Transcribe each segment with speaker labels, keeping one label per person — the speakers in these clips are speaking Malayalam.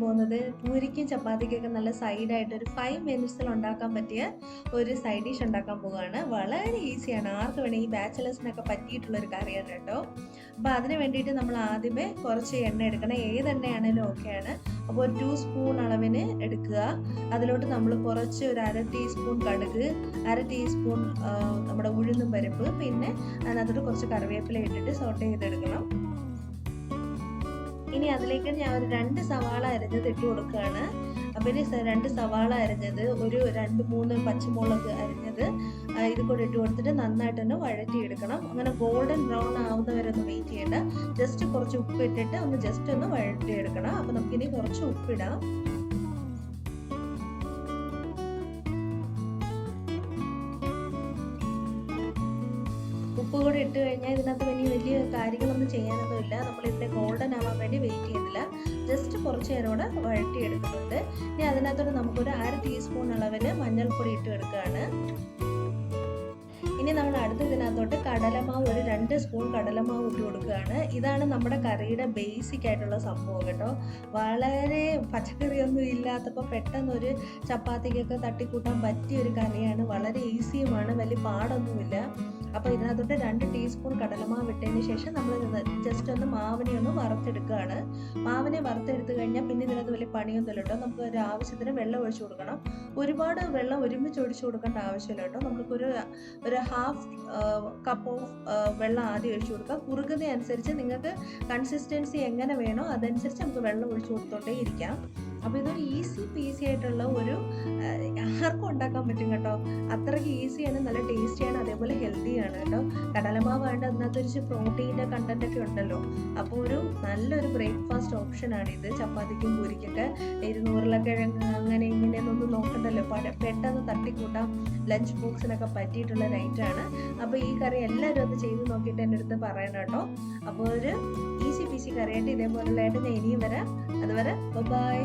Speaker 1: പോകുന്നത് പൂരിക്കും ചപ്പാത്തിക്കൊക്കെ നല്ല സൈഡായിട്ട് ഒരു ഫൈവ് മിനിറ്റ്സിൽ ഉണ്ടാക്കാൻ പറ്റിയ ഒരു സൈഡ് ഡിഷ് ഉണ്ടാക്കാൻ പോവുകയാണ്. വളരെ ഈസിയാണ് ആർക്ക് വേണമെങ്കിൽ ബാച്ചിലേഴ്സിനൊക്കെ പറ്റിയിട്ടുള്ള ഒരു കറിയാണ് കേട്ടോ. അപ്പോൾ അതിന് വേണ്ടിയിട്ട് നമ്മൾ ആദ്യമേ കുറച്ച് എണ്ണ എടുക്കണം. ഏത് എണ്ണയാണേലും ഓക്കെയാണ് അപ്പോൾ ഒരു ടു സ്പൂൺ അളവിന് എടുക്കുക. അതിലോട്ട് നമ്മൾ കുറച്ച് ഒരു അര ടീസ്പൂൺ കടുക് അര ടീസ്പൂൺ നമ്മുടെ ഉഴുന്നും പരിപ്പ് പിന്നെ അതിനകത്തോട്ട് കുറച്ച് കറിവേപ്പില ഇട്ടിട്ട് സോട്ട് ചെയ്തെടുക്കണം. ഇനി അതിലേക്ക് ഞാൻ ഒരു രണ്ട് സവാള അരിഞ്ഞത് ഇട്ട് കൊടുക്കുകയാണ്. അപ്പം ഇനി രണ്ട് സവാള അരിഞ്ഞത് ഒരു രണ്ട് മൂന്ന് പച്ചമുളക് അരിഞ്ഞത് ഇത് കൂടെ ഇട്ട് കൊടുത്തിട്ട് നന്നായിട്ട് നന്നായിട്ടൊന്ന് വഴറ്റിയെടുക്കണം. അങ്ങനെ ഗോൾഡൻ ബ്രൗൺ ആവുന്നവരെ ഒന്ന് വെയിറ്റ് ചെയ്യേണ്ട. ജസ്റ്റ് കുറച്ച് ഉപ്പ് ഇട്ടിട്ട് ഒന്ന് ജസ്റ്റ് ഒന്ന് വഴറ്റിയെടുക്കണം. അപ്പം നമുക്കിനി കുറച്ച് ഉപ്പിടാം. ഉപ്പ് കൂടി ഇട്ട് കഴിഞ്ഞാൽ ഇതിനകത്ത് വലിയ വലിയ കാര്യങ്ങളൊന്നും ചെയ്യാനൊന്നും ഇല്ല നമ്മൾ ഇതിന്റെ ഗോൾഡൻ ആവാൻ വേണ്ടി വെയിറ്റ് ചെയ്യുന്നില്ല. ജസ്റ്റ് കുറച്ച് നേരം കൂടെ വഴറ്റി എടുക്കുന്നുണ്ട് ഇനി അതിനകത്തോട്ട് നമുക്കൊരു അര ടീസ്പൂൺ അളവിൽ മഞ്ഞൾപ്പൊടി ഇട്ട് എടുക്കുകയാണ്. ഇനി നമ്മൾ അടുത്ത ഇതിനകത്തോട്ട് കടലമാവ് ഒരു രണ്ട് സ്പൂൺ കടലമാവ് ഇട്ട് കൊടുക്കുകയാണ്. ഇതാണ് നമ്മുടെ കറിയുടെ ബേസിക് ആയിട്ടുള്ള സംഭവം കേട്ടോ. വളരെ പച്ചക്കറിയൊന്നും ഇല്ലാത്തപ്പോൾ പെട്ടെന്നൊരു ചപ്പാത്തിക്കൊക്കെ തട്ടിക്കൂട്ടാൻ പറ്റിയ ഒരു കറിയാണ്. വളരെ ഈസിയുമാണ് വലിയ പാടൊന്നുമില്ല. അപ്പോൾ ഇതിനകത്തോട്ട് രണ്ട് ടീസ്പൂൺ കടലമാവ് ഇട്ടതിന് ശേഷം നമ്മൾ ജസ്റ്റ് ഒന്ന് മാവിനെ ഒന്ന് വറുത്തെടുക്കുകയാണ്. മാവിനെ വറുത്തെടുത്തു കഴിഞ്ഞാൽ പിന്നെ ഇതിനകത്ത് വലിയ പണിയൊന്നുമില്ല കേട്ടോ. നമുക്ക് ഒരു ആവശ്യത്തിന് വെള്ളം ഒഴിച്ചു കൊടുക്കണം. ഒരുപാട് വെള്ളം ഒരുമിച്ച് ഒഴിച്ചു കൊടുക്കേണ്ട ആവശ്യമില്ല കേട്ടോ. നമുക്കൊരു ഒരു ഹാഫ് കപ്പ് ഓഫ് വെള്ളം ആദ്യം ഒഴിച്ചു കൊടുക്കുക. കുറുകുന്ന അനുസരിച്ച് നിങ്ങൾക്ക് കൺസിസ്റ്റൻസി എങ്ങനെ വേണോ അതനുസരിച്ച് നമുക്ക് വെള്ളം ഒഴിച്ചു കൊടുത്തോണ്ടേ ഇരിക്കാം അപ്പോൾ ഇതൊരു ഈസി പീസി ആയിട്ടുള്ള ഒരു ആർക്കും ഉണ്ടാക്കാൻ പറ്റും കേട്ടോ. അത്രയ്ക്ക് ഈസിയാണ് നല്ല ടേസ്റ്റിയാണ് അതേപോലെ ഹെൽത്തിയാണ് കേട്ടോ. കടലമാവ് വേണ്ട അതിനകത്തൊരു പ്രോട്ടീന്റെ കണ്ടന്റ് ഒക്കെ ഉണ്ടല്ലോ. അപ്പോൾ ഒരു നല്ലൊരു ബ്രേക്ക്ഫാസ്റ്റ് ഓപ്ഷനാണ് ഇത്. ചപ്പാത്തിക്കും പൂരിക്കൊക്കെ ഇരുന്നൂറിലക്കിഴങ്ങ് അങ്ങനെ ഇങ്ങനെയൊന്നും നോക്കണ്ടല്ലോ. പട- പെട്ടെന്ന് തട്ടിക്കൂട്ടാം. ലഞ്ച് ബോക്സിനൊക്കെ പറ്റിയിട്ടുള്ള നൈറ്റാണ് അപ്പോൾ ഈ കറി എല്ലാവരും ഒന്ന് ചെയ്ത് നോക്കിയിട്ട് എന്റെ അടുത്ത് പറയണം കേട്ടോ. അപ്പോൾ ഒരു ഈസി പീസി കറിയായിട്ട് ഇതേപോലെയായിട്ട് ഞാൻ ഇനിയും വരാം. അതുവരെ ബൈ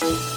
Speaker 1: Thank you.